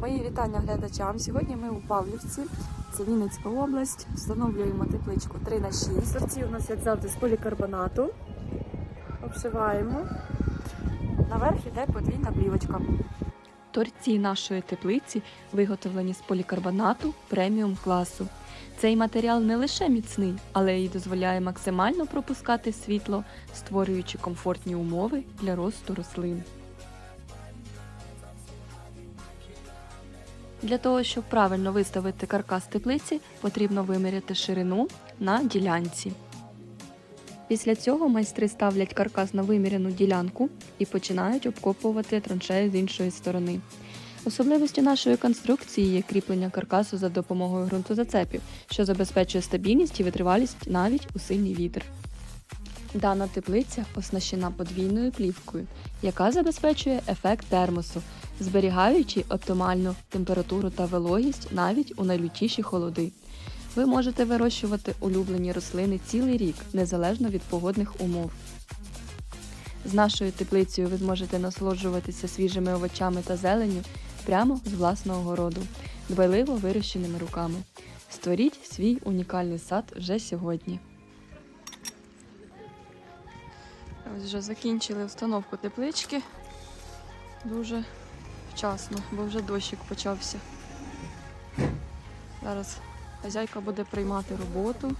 Мої вітання глядачам. Сьогодні ми у Павлівці, це Вінницька область. Встановлюємо тепличку 3 на 6 Сорці у нас, як завжди, з полікарбонату. Обшиваємо. Наверх йде подвійна плівочка. Торці нашої теплиці виготовлені з полікарбонату преміум класу. Цей матеріал не лише міцний, але й дозволяє максимально пропускати світло, створюючи комфортні умови для росту рослин. Для того, щоб правильно виставити каркас теплиці, потрібно виміряти ширину на ділянці. Після цього майстри ставлять каркас на виміряну ділянку і починають обкопувати траншею з іншої сторони. Особливістю нашої конструкції є кріплення каркасу за допомогою ґрунтозацепів, що забезпечує стабільність і витривалість навіть у сильний вітер. Дана теплиця оснащена подвійною плівкою, яка забезпечує ефект термосу, зберігаючи оптимальну температуру та вологість навіть у найлютіші холоди. Ви можете вирощувати улюблені рослини цілий рік, незалежно від погодних умов. З нашою теплицею ви зможете насолоджуватися свіжими овочами та зеленню прямо з власного городу, дбайливо вирощеними руками. Створіть свій унікальний сад вже сьогодні. Ось вже закінчили встановку теплички. Дуже вчасно, бо вже дощик почався. Зараз хазяйка буде приймати роботу.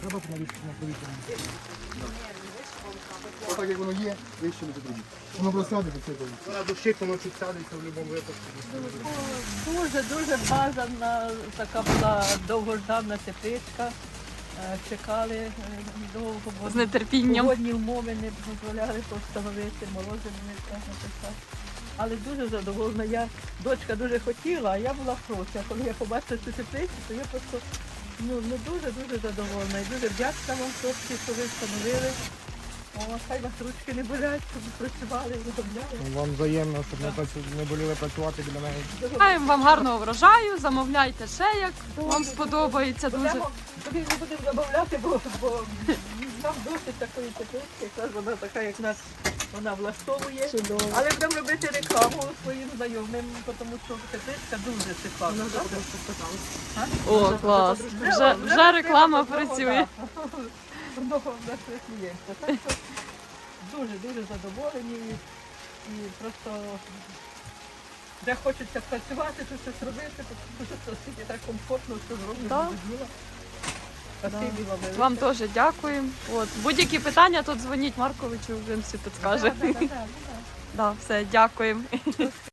Треба навіщо на повітря. Отак як воно є, вище не потрібно. Воно просто сяде це. Вона дощить, воно чуть сядеться в будь-якому випадку. Дуже дуже бажана така була довгождана тепличка. Е, Чекали е, довго, бо З нетерпінням. погодні умови не дозволяли встановити, морози не можна писати. Але дуже задоволена. Я дочка дуже хотіла, а я була проти. А коли я побачила цю теплицю, то я просто ну, ну дуже дуже задоволена. І дуже вдячна вам хлопці, що ви встановили. О, хай вас ручки не болять, щоб ви працювали, виробляли. Вам взаємно, щоб не, працю- не боліли працювати біля неї. Бажаємо вам гарного врожаю, замовляйте ще, як вам сподобається дуже. Будемо, тобі не будемо забавляти, бо, бо нам досить такої теплички, якраз вона така, як нас вона влаштовує. Але будемо робити рекламу своїм знайомим, тому що тепличка дуже шикарна. А? О, клас. Вже, вже реклама працює. Много в нас клієнтів. Так що дуже дуже задоволені і, просто де хочеться працювати, то щось робити, тому що це так комфортно, що зроблено Да. діла. Спасибі вам. теж дякуємо. От, будь-які питання, тут дзвоніть Марковичу, він все підскаже. Да, да, да, да, да. Да, все, дякуємо.